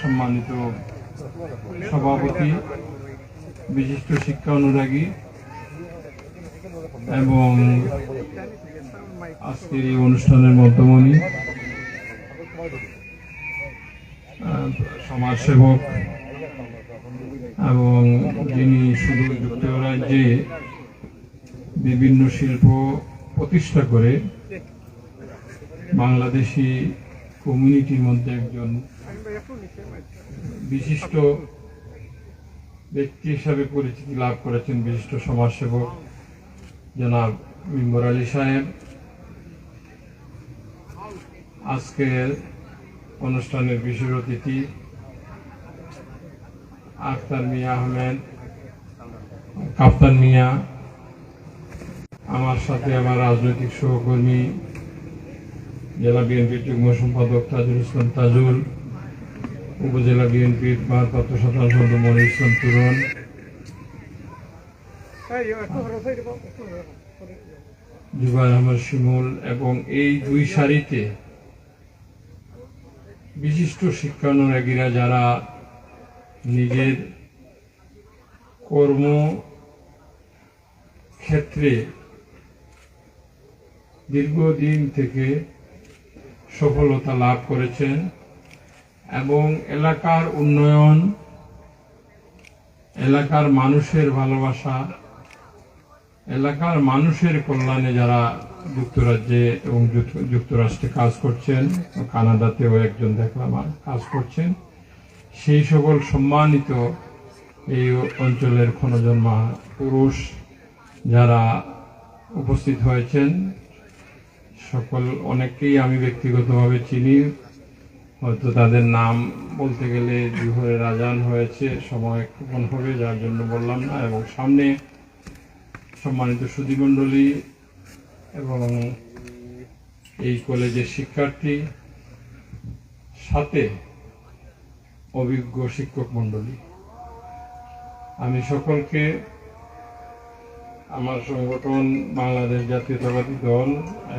সম্মানিত সভাপতি, বিশিষ্ট শিক্ষা অনুরাগী, এবং আজকের এই অনুষ্ঠানের মধ্যমণি সমাজসেবক, এবং যিনি শুধু যুক্তরাজ্যে বিভিন্ন শিল্প প্রতিষ্ঠা করে বাংলাদেশি কমিউনিটির মধ্যে একজন বিশিষ্ট ব্যক্তি হিসাবে পরিচিতি লাভ করেছেন বিশিষ্ট সমাজসেবক জনাব মিম্বর আলী সাহেব। আজকের অনুষ্ঠানের বিশেষ অতিথি আখতার মিয়া আহমেদ, কাপ্তান মিয়া, আমার সাথে আমার রাজনৈতিক সহকর্মী, জেলা বিএনপির যুগ্ম সম্পাদক তাজুল ইসলাম তাজুল উপজেলা বিএনপির ভারপ্রাপ্ত সাধারণ সম্পাদক মনির ইসলাম তুরন। জুবাইর আহমদ শিমুল এবং এই দুই সারিতে বিশিষ্ট শিক্ষানুরাগীরা যারা নিজের কর্ম ক্ষেত্রে দীর্ঘদিন থেকে সফলতা লাভ করেছেন এবং এলাকার উন্নয়ন, এলাকার মানুষের ভালোবাসা, এলাকার মানুষের কল্যাণে যারা যুক্তরাজ্যে এবং যুক্ত- যুক্তরাষ্ট্রে কাজ করছেন কানাডাতেও একজন দেখলাম কাজ করছেন, সেই সকল সম্মানিত এই অঞ্চলের ক্ষণজন্মা পুরুষ যারা উপস্থিত হয়েছেন, সকল অনেককেই আমি ব্যক্তিগতভাবে চিনি। হয়তো তাদের নাম বলতে গেলে জুহরের আজান হয়েছে, সময় কখন হবে, যার জন্য বললাম না। এবং সামনে সম্মানিত সুধীমণ্ডলী এবং এই কলেজের শিক্ষার্থী সাথে অভিজ্ঞ শিক্ষক মণ্ডলী। আমি সকলকে আমার সংগঠন বাংলাদেশ জাতীয়তাবাদী দল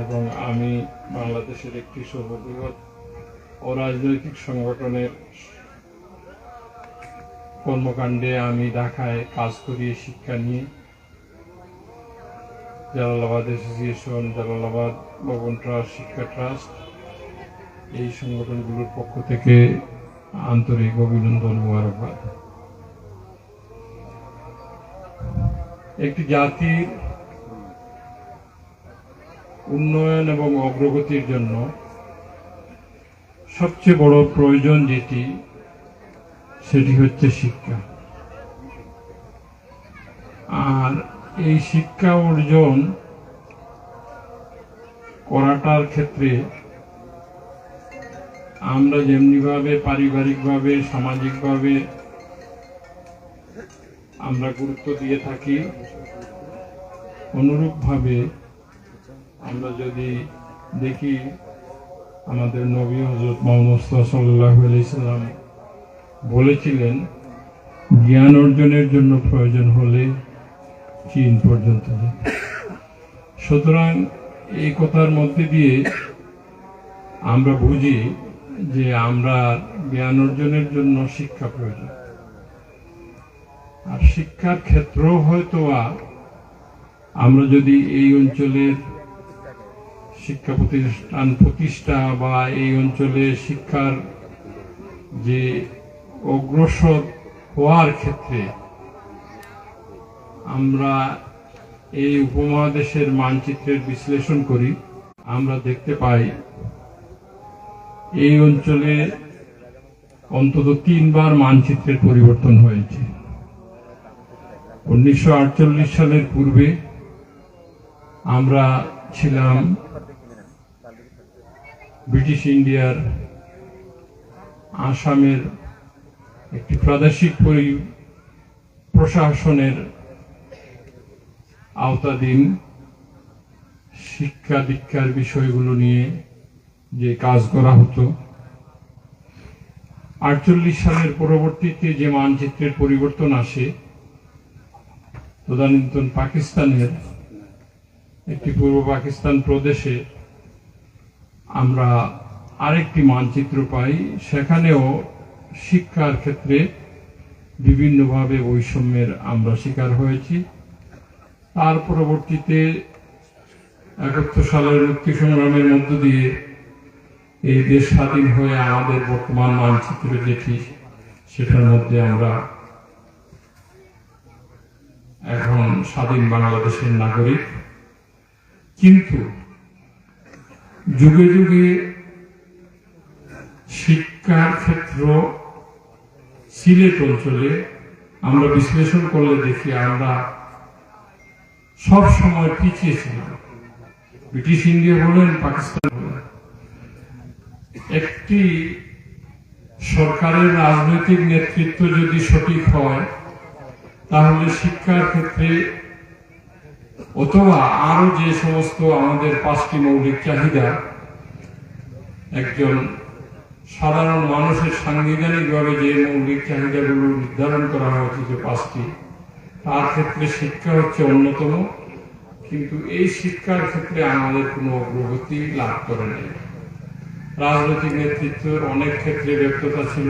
এবং আমি বাংলাদেশের একটি সর্ববৃহৎ অরাজনৈতিক সংগঠনের কর্মকাণ্ডে আমি ঢাকায় কাজ করি শিক্ষা নিয়ে জালালাবাদ অ্যাসোসিয়েশন, জালালাবাদ ভবন ট্রাস্ট, শিক্ষা ট্রাস্ট এই সংগঠনগুলোর পক্ষ থেকে আন্তরিক অভিনন্দন মুবারকবাদ। একটি জাতির উন্নয়ন এবং অগ্রগতির জন্য সবচেয়ে বড় প্রয়োজন যেটি, সেটি হচ্ছে শিক্ষা। আর এই শিক্ষা অর্জন করাটার ক্ষেত্রে আমরা যেমনিভাবে পারিবারিকভাবে, সামাজিকভাবে আমরা গুরুত্ব দিয়ে থাকি, অনুরূপভাবে আমরা যদি দেখি আমাদের নবী হজরত মোহাম্মদ সাল্লাহ সাল্লাম বলেছিলেন, জ্ঞান অর্জনের জন্য প্রয়োজন হলে চীন পর্যন্ত সুতরাং এই কথার মধ্যে দিয়ে আমরা বুঝি যে আমরা জ্ঞান অর্জনের জন্য শিক্ষা প্রয়োজন। আর শিক্ষার ক্ষেত্র হয়তো আমরা যদি এই অঞ্চলের শিক্ষা প্রতিষ্ঠান, প্রতিষ্ঠা বা এই অঞ্চলে শিক্ষার যে অগ্রসর হওয়ার ক্ষেত্রে আমরা এই উপমহাদেশের মানচিত্রের বিশ্লেষণ করি, আমরা দেখতে পাই এই অঞ্চলে অন্তত তিনবার মানচিত্রের পরিবর্তন হয়েছে। উনিশশো আটচল্লিশ সালের পূর্বে আমরা ছিলাম ব্রিটিশ ইন্ডিয়ার আসামের একটি প্রাদেশিক পরি- প্রশাসনের আওতাধীন শিক্ষা দীক্ষার বিষয়গুলো নিয়ে যে কাজ করা হতো। আটচল্লিশ সালের পরবর্তীতে যে মানচিত্রের পরিবর্তন আসে, তদানীন্তন পাকিস্তানের একটি পূর্ব পাকিস্তান প্রদেশে আমরা আরেকটি মানচিত্র পাই। সেখানেও শিক্ষার ক্ষেত্রে বিভিন্নভাবে বৈষম্যের আমরা শিকার হয়েছি। তার পরবর্তীতে একাত্তর সালের মুক্তি সংগ্রামের মধ্য দিয়ে এই দেশ স্বাধীন হয়ে আমাদের বর্তমান মানচিত্র যেটি, সেটার মধ্যে আমরা এখন স্বাধীন বাংলাদেশের নাগরিক। কিন্তু যুগে যুগে শিক্ষার ক্ষেত্র সিলেট অঞ্চলে আমরা বিশ্লেষণ করলে দেখি আমরা সব সময় পিছিয়ে ছিলাম। ব্রিটিশ ইন্ডিয়া বলেন, পাকিস্তান বলেন। একটি সরকারের রাজনৈতিক নেতৃত্ব যদি সঠিক হয়, তাহলে শিক্ষার ক্ষেত্রে অথবা আরও যে সমস্ত আমাদের পাঁচটি মৌলিক চাহিদা, একজন সাধারণ মানুষের সাংবিধানিকভাবে যে মৌলিক চাহিদাগুলো নির্ধারণ করা হয়েছে যে পাঁচটি, তার ক্ষেত্রে শিক্ষা হচ্ছে অন্যতম, কিন্তু এই শিক্ষার ক্ষেত্রে আমাদের কোনো অগ্রগতি লাভ করে নাই। রাজনৈতিক নেতৃত্বের অনেক ক্ষেত্রে ব্যর্থতা ছিল।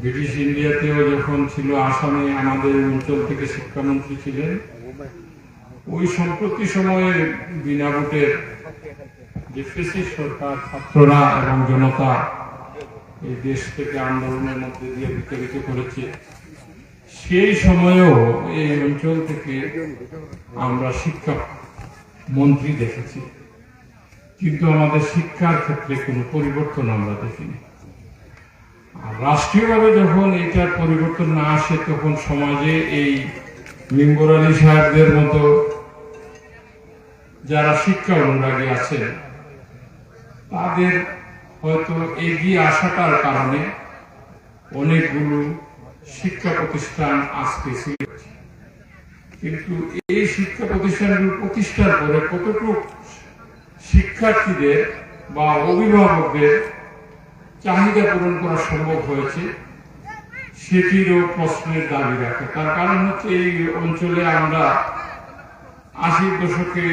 ব্রিটিশ ইন্ডিয়াতেও যখন ছিল আসামে আমাদের অঞ্চল থেকে শিক্ষামন্ত্রী ছিলেন ওই সম্প্রতি সময়ে বিনা ভোটের সরকার, ছাত্ররা এবং জনতা এই দেশ থেকে আন্দোলনের মধ্যে দিয়ে বিতাড়িত করেছে। সেই সময়েও এই অঞ্চল থেকে আমরা শিক্ষা মন্ত্রী দেখেছি। কিন্তু আমাদের শিক্ষার ক্ষেত্রে কোনো পরিবর্তন আমরা দেখিনি। রাষ্ট্রীয়ভাবে যখন এটার পরিবর্তন না আসে, তখন সমাজে এই লিঙ্গর আলী সাহেবদের মতো যারা শিক্ষা অনুরাগী আছেন, তাদের হয়তো এগিয়ে আসাটার কারণে অনেকগুলো শিক্ষা প্রতিষ্ঠান আজকে কিন্তু এই শিক্ষা প্রতিষ্ঠানগুলো প্রতিষ্ঠার পরে কতটুকু শিক্ষার্থীদের বা অভিভাবকদের চাহিদা পূরণ করা সম্ভব হয়েছে, সেটিরও প্রশ্নের দাবি রাখে। তার কারণ হচ্ছে এই অঞ্চলে আমরা আশির দশকে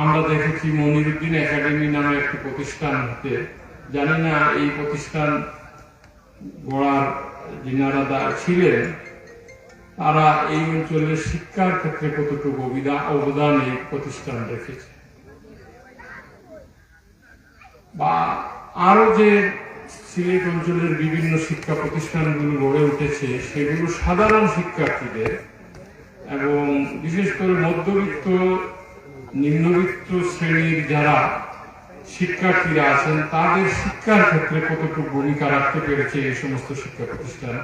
আমরা দেখেছি মনিরুদ্দিন একাডেমি নামে একটি প্রতিষ্ঠান হতে। জানি না এই প্রতিষ্ঠান গড়ার যিনারা ছিলেন, তারা এই অঞ্চলের শিক্ষার ক্ষেত্রে কতটুকু অবদান এই প্রতিষ্ঠান রেখেছে। বা আরও যে সিলেট অঞ্চলের বিভিন্ন শিক্ষা প্রতিষ্ঠানগুলো গড়ে উঠেছে, সেগুলো সাধারণ শিক্ষার্থীদের এবং বিশেষ করে মধ্যবিত্ত নিম্নবিত্ত শ্রেণির যারা শিক্ষার্থীরা আছেন, তাদের শিক্ষার ক্ষেত্রে কতটুকু ভূমিকা রাখতে পেরেছে এই সমস্ত শিক্ষা প্রতিষ্ঠান?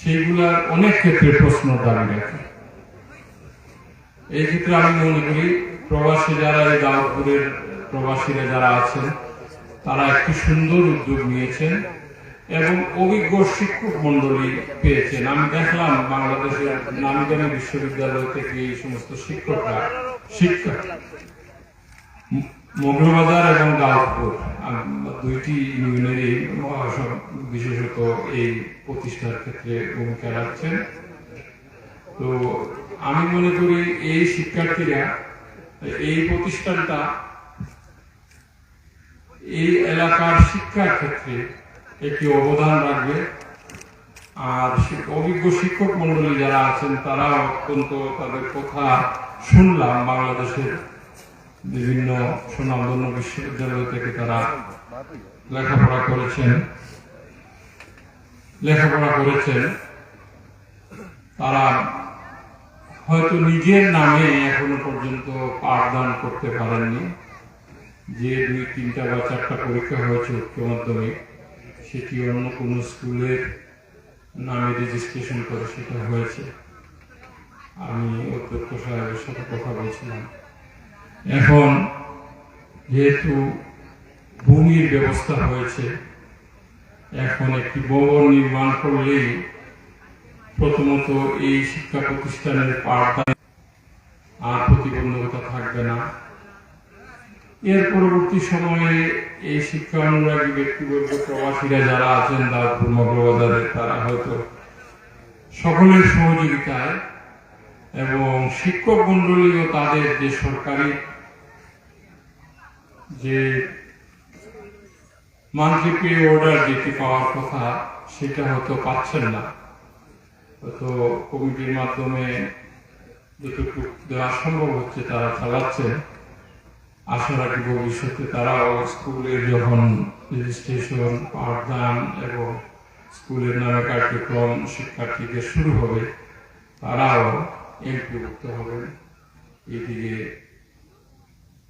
সেইগুলার অনেক ক্ষেত্রে প্রশ্ন দাবি রাখে। এই ক্ষেত্রে আমি মনে করি, প্রবাসী যারা এই দাউদপুরের প্রবাসীরা যারা আছেন, তারা একটি সুন্দর উদ্যোগ নিয়েছেন এবং অভিজ্ঞ শিক্ষক মন্ডলী পেয়েছেন। আমি দেখলাম বাংলাদেশের নামি দামি বিশ্ববিদ্যালয় থেকে এই সমস্ত শিক্ষকরা শিক্ষা। ম- এবং আম, দুইটি ইউনিয়নেরই বিশেষত এই প্রতিষ্ঠার ক্ষেত্রে ভূমিকা রাখছেন। তো আমি মনে করি এই শিক্ষার্থীরা এই প্রতিষ্ঠানটা এই এলাকার শিক্ষার ক্ষেত্রে একটি অবদান রাখবে। আর অভিজ্ঞ শিক্ষক মন্ডলী যারা আছেন তারা অত্যন্ত তাদের কথা শুনলাম বাংলাদেশের বিভিন্ন সুনামধন্য বিশ্ববিদ্যালয় থেকে তারা লেখাপড়া করেছেন। লেখাপড়া করেছেন। তারা হয়তো নিজের নামে এখনও পর্যন্ত পাঠদান করতে পারেননি। যে দুই, তিনটা বা চারটা পরীক্ষা হয়েছে উচ্চ মাধ্যমিক, সেটি অন্য কোনো স্কুলের নামে রেজিস্ট্রেশন করে সেটা হয়েছে। আমি অধ্যক্ষ সাহেবের সাথে কথা বলছিলাম। এখন যেহেতু ভূমির ব্যবস্থা হয়েছে, এখন একটি ভবন নির্মাণ করলেই প্রথমত এই শিক্ষা প্রতিষ্ঠানের পাঠদান আর প্রতিবন্ধকতা থাকবে না। এর পরবর্তী সময়ে এই শিক্ষা অনুরাগী ব্যক্তিবর্গ প্রবাসীরা যারা আছেন দাউদপুর মগলবাজারের তারা হয়তো সকলের সহযোগিতায় এবং শিক্ষক মন্ডলীও তাদের যে সরকারি যে মান্থলি অর্ডার যেটি পাওয়ার কথা, সেটা হয়তো পাচ্ছেন না। হয়তো কমিটির মাধ্যমে যতটুকু দেওয়া সম্ভব হচ্ছে, তারা চালাচ্ছে আশা রাখি ভবিষ্যতে তারাও স্কুলের যখন রেজিস্ট্রেশন পাঠদান এবং স্কুলের নানা কার্যক্রম শিক্ষার্থীদের শুরু হবে, তারাও এমপিভুক্ত হবেন এদিকে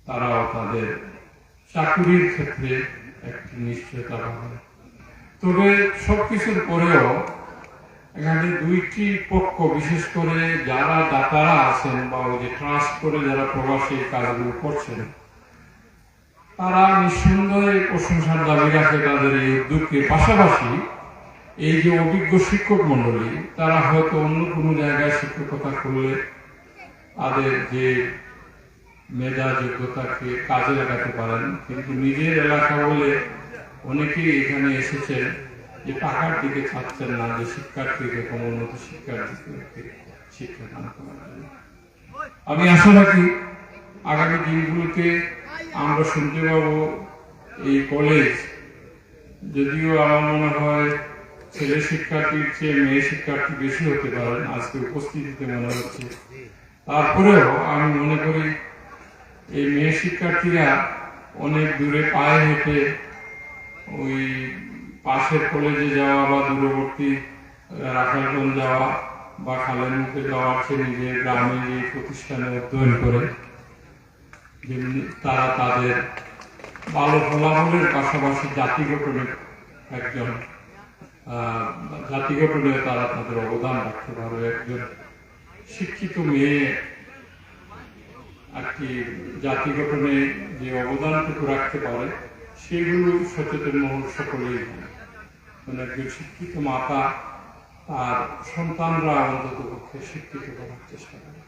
তারাও তাদের চাকুরির ক্ষেত্রে একটি নিশ্চয়তা পাবে। তবে সবকিছুর পরেও এখানে দুইটি পক্ষ, বিশেষ করে যারা দাতারা আছেন বা ওই যে ট্রাস্ট করে যারা প্রবাসী কাজগুলো করছেন, তারা নিঃসন্দেহে প্রশংসার দাবি রাখে তাদের এই উদ্যোগকে। পাশাপাশি এই যে অভিজ্ঞ শিক্ষক মন্ডলী, তারা হয়তো অন্য কোনো জায়গায় শিক্ষকতা করলে তাদের যে মেধা যোগ্যতাকে কাজে লাগাতে পারেন কিন্তু নিজের এলাকা বলে অনেকেই এখানে এসেছেন যে টাকার দিকে চাচ্ছেন না, যে শিক্ষার্থীকে কোনো উন্নত শিক্ষার দিকে শিক্ষা দান করার। আমি আশা রাখি আগামী দিনগুলোতে আমরা শুনতে পাবো এই কলেজ যদিও আমার মনে হয় ছেলে শিক্ষার্থীর চেয়ে মেয়ে শিক্ষার্থী বেশি হতে পারেন আজকে উপস্থিতিতে মনে হচ্ছে। তারপরেও আমি মনে করি, এই মেয়ে শিক্ষার্থীরা অনেক দূরে পায়ে হেঁটে ওই পাশের কলেজে যাওয়া বা দূরবর্তী রাখালগঞ্জ যাওয়া বা খালের মুখে যাওয়ার চেয়ে নিজের গ্রামে এই প্রতিষ্ঠানে অধ্যয়ন করে। যেমনি তারা তাদের ভালো ফলাফলের পাশাপাশি জাতিগত একজন জাতি গঠনে তারা তাদের অবদান রাখতে পারবে একজন শিক্ষিত মেয়ে, একটি জাতি গঠনে যে অবদানটুকু রাখতে পারে, সেগুলো সচেতন মহল সকলেই। মানে একজন শিক্ষিত মাতা, তার সন্তানরা অন্তত পক্ষে শিক্ষিত করার চেষ্টা করে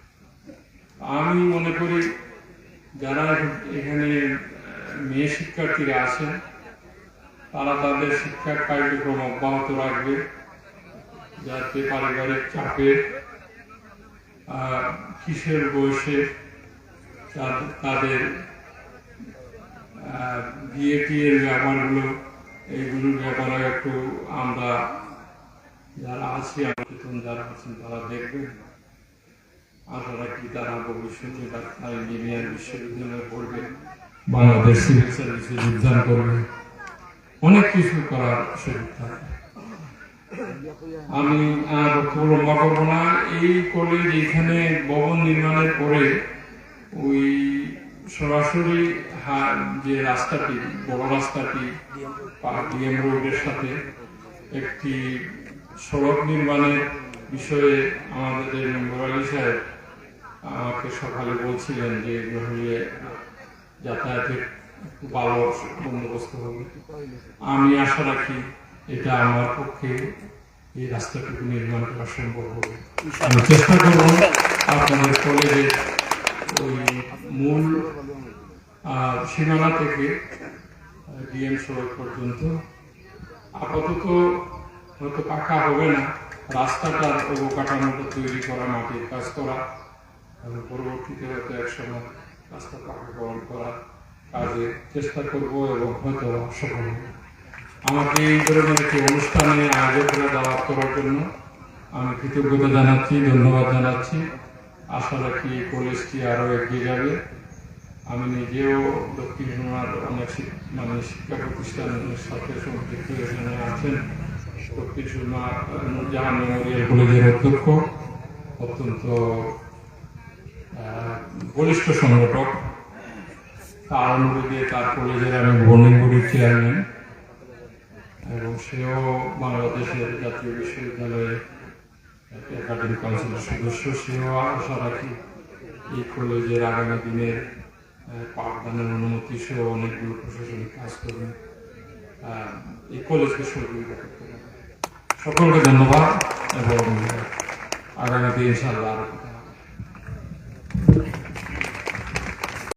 আমি মনে করি, যারা এখানে মেয়ে শিক্ষার্থীরা আছেন তারা তাদের শিক্ষার কার্যক্রম অব্যাহত রাখবে, যাতে পারিবারিক চাপে কিসের বয়সে তাদের বিএপি এর ব্যাপারগুলো এইগুলোর ব্যাপারে একটু আমরা যারা আছি সচেতন যারা আছেন, তারা দেখবেন। আশা রাখি তারা ভবিষ্যতে ডাক্তার, ইঞ্জিনিয়ার, বিশ্ববিদ্যালয়ে পড়বে, বাংলাদেশ সিভিল সার্ভিসে যোগদান করবে অনেক কিছু করার সুযোগ থাকে। আমি আর লম্বা করব না। এই কলেজ এখানে ভবন নির্মাণের পরে ওই সরাসরি যে রাস্তাটি, বড় রাস্তাটি ডিএম রোডের সাথে একটি সড়ক নির্মাণের বিষয়ে আমাদের মেম্বার সাহেব আমাকে সকালে বলছিলেন যে এগুলো যাতায়াতের বন্দোবস্ত হবে। আমি আশা রাখি এটা আমার পক্ষে এই রাস্তাটুকু নির্মাণ করা সম্ভব হবে। আমি চেষ্টা করব আপনাদের কলেজের ওই মূল সীমানা থেকে ডিএম সড়ক পর্যন্ত। আপাতত হয়তো পাকা হবে না। রাস্তাটার অবকাঠামোটা তৈরি করা, মাটির কাজ করা। এবং পরবর্তীতে হয়তো একসময় রাস্তা পাকাকরণ করা। কাজে চেষ্টা করব এবং হয়তো সফল আমাকে এই ধরনের একটি অনুষ্ঠানে আয়োজকরা দাওয়াত করার জন্য আমি কৃতজ্ঞতা জানাচ্ছি, ধন্যবাদ জানাচ্ছি। আশা রাখি কলেজটি আরও এগিয়ে যাবে। আমি নিজেও দক্ষিণ সুরমার অনেক মানে শিক্ষা প্রতিষ্ঠানের সাথে সম্পৃক্ত এখানে আছেন। দক্ষিণ সুরমা নুরজাহান মেমোরিয়াল কলেজের অধ্যক্ষ, অত্যন্ত বলিষ্ঠ সংগঠক। তার অনুরোধে তার কলেজের আমি বর্ণিং বডির চেয়ারম্যান এবং সেও বাংলাদেশের জাতীয় বিশ্ববিদ্যালয়ের একাডেমিক কাউন্সিলের সদস্য, সেও আশা রাখি এই কলেজের আগামী দিনের পাঠদানের অনুমতি সহ অনেকগুলো প্রশাসনিক কাজ করবেন এই কলেজকে সহযোগিতা করতে সকলকে ধন্যবাদ এবং আগামীতে ইনশাআল্লাহ আরও